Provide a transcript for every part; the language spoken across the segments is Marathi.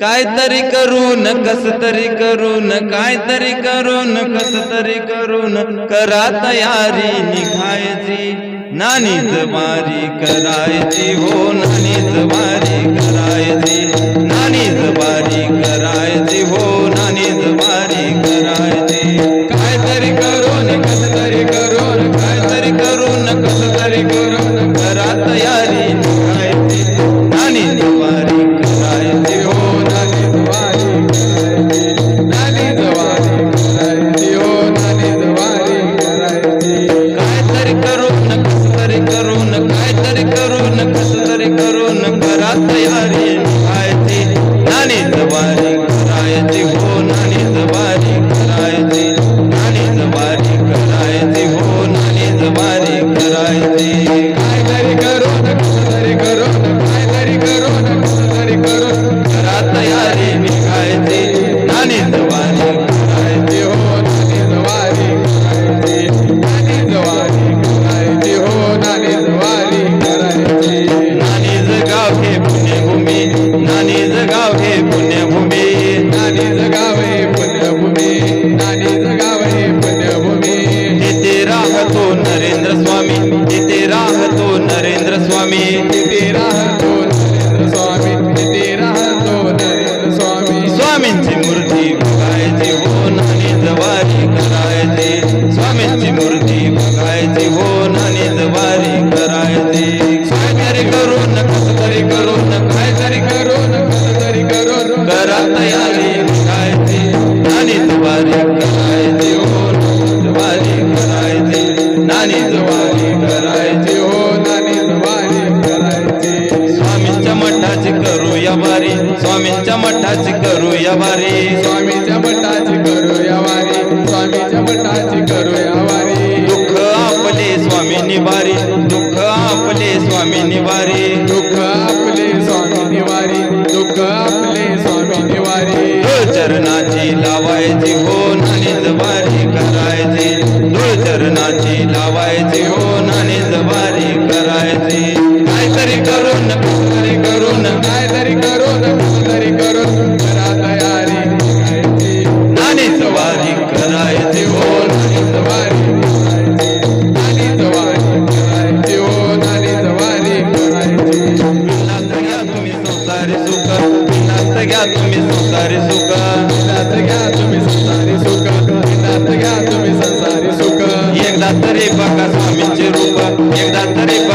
काय तरी करू न कस तरी करू न काय तरी करू न कस तरी करू न करा तयारी निघायची. नानी जबारी करायची हो नानी जमारी Hare वारी. स्वामीच्या मठाची करूया वारी. स्वामीच्या मठाची करूया वारी. दुःख आपले स्वामी निवारी. दुःख आपले स्वामी निवारी. दुःख आपले स्वामी निवारी. दुःख आपले स्वामी निवारी. चरणाची लावायची हो नाणी जबारी करायची. चरणाची लावायची हो नाणी जबारी करायची. काहीतरी करून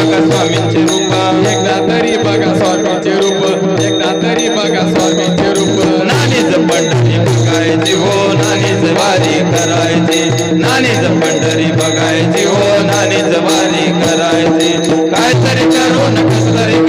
बघा स्वामींचे रूप. एकदा तरी बघा स्वामींचे रूप. एकदा तरी बघा स्वामींचे रूप. नाणीच पंढरी बघायची हो नाणीच वारी करायची. नाणीच पंढरी बघायची हो नाणीच वारी करायची. काय तरी करू करून कसरी